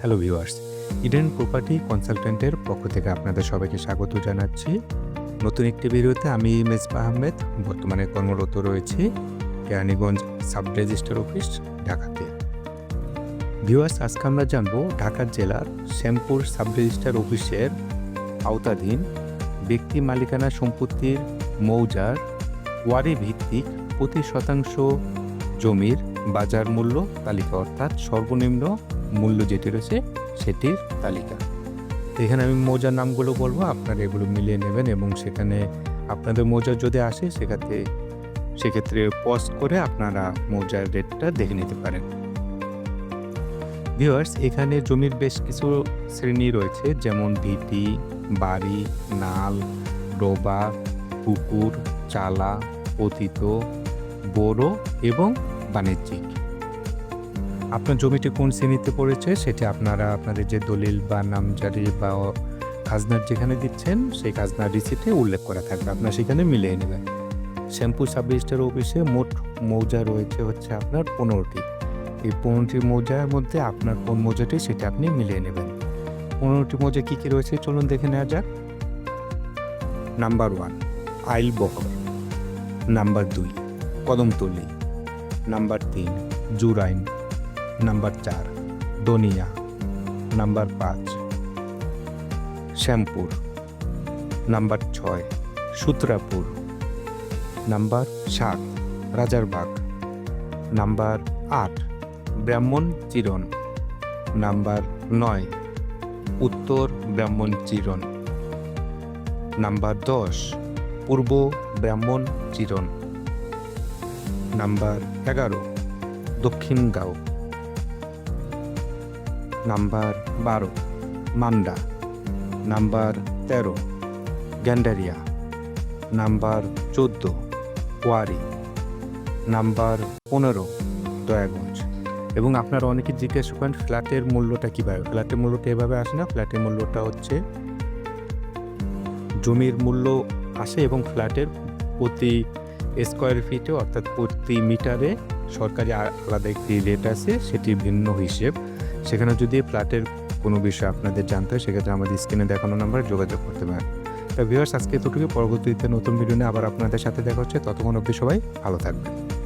Hello viewers Eden property কনসালটেন্টের পক্ষ থেকে আপনাদের সবাইকে স্বাগত জানাচ্ছি। নতুন একটি ভিডিওতে আমি মেজবা আহমেদ, বর্তমানে কর্মরত রয়েছি কেরানীগঞ্জ সাব রেজিস্টার অফিস ঢাকাতে। ভিউয়ার্স আজকে আমরা জানব ঢাকা জেলার শ্যামপুর সাব রেজিস্টার অফিসের আওতাধীন ব্যক্তি মালিকানা সম্পত্তির মৌজার ওয়ারি ভিত্তিক প্রতি শতাংশ জমির বাজার মূল্য তালিকা অর্থাৎ সর্বনিম্ন মূল্য যেটি রয়েছে সেটির তালিকা। এখানে আমি মৌজার নামগুলো বলব, আপনারা এগুলো মিলিয়ে নেবেন এবং সেখানে আপনাদের মৌজা যদি আসে সেক্ষেত্রে সেক্ষেত্রে পজ করে আপনারা মৌজার রেটটা দেখে নিতে পারেন। ভিউয়ার্স এখানে জমির বেশ কিছু শ্রেণি রয়েছে, যেমন ভিটি, বাড়ি, নাল, ডোবা, পুকুর, চালা, পতিত বড় এবং বাণিজ্যিক। আপনার জমিটি কোন শ্রেণীতে পড়েছে সেটি আপনারা আপনাদের যে দলিল বা নামজারি বা খাজনার যেখানে দিচ্ছেন, সেই খাজনার রিসিটে উল্লেখ করা থাকবে। আপনার সেখানে মিলিয়ে নেবেন শ্যাম্পু সাব রেজিস্টার অফিসে মোট মৌজা রয়েছে হচ্ছে আপনার পনেরোটি। এই পনেরোটি মৌজার মধ্যে আপনার কোন মৌজাটি সেটা আপনি মিলিয়ে নেবেন। পনেরোটি মৌজা কী কী রয়েছে চলুন দেখে নেওয়া যাক। নাম্বার ওয়ান, আইল বহর। নাম্বার দুই, কদমতলি। নাম্বার তিন, জুরাইন। নাম্বার চার, দনিয়া। নাম্বার পাঁচ, শ্যামপুর। নাম্বার ছয়, সুত্রাপুর। নাম্বার সাত, রাজারবাগ। নাম্বার আট, ব্রাহ্মণ চিরণ নাম্বার নয়, উত্তর ব্রাহ্মণ চিরণ নাম্বার দশ, পূর্ব ব্রাহ্মণ চিরণ নাম্বার এগারো দক্ষিণ গাঁও নাম্বার বারো, মান্ডা। নাম্বার তেরো, গ্যান্ডারিয়া। নাম্বার চোদ্দ, ওয়ারি। নাম্বার পনেরো, দয়াগঞ্জ। এবং আপনারা অনেকে জিজ্ঞেস করেন, ফ্ল্যাটের মূল্যটা কীভাবে ফ্ল্যাটের মূল্যটা এভাবে আসে না। ফ্ল্যাটের মূল্যটা হচ্ছে, জমির মূল্য আসে এবং ফ্ল্যাটের প্রতি স্কোয়ার ফিটে অর্থাৎ প্রতি মিটারে সরকারি আলাদা একটি রেট আছে, সেটি ভিন্ন হিসেব। সেখানে যদি ফ্ল্যাটের কোনো বিষয় আপনাদের জানতে হয়, সেক্ষেত্রে আমাদের স্ক্রিনে দেখানো নাম্বারে যোগাযোগ করতে পারেন। তা ভিউয়ার্স আজকে এতটুকু পরবর্তীতে নতুন ভিডিও নিয়ে আবার আপনাদের সাথে দেখা হচ্ছে। ততক্ষণ অবধি সবাই ভালো থাকবেন।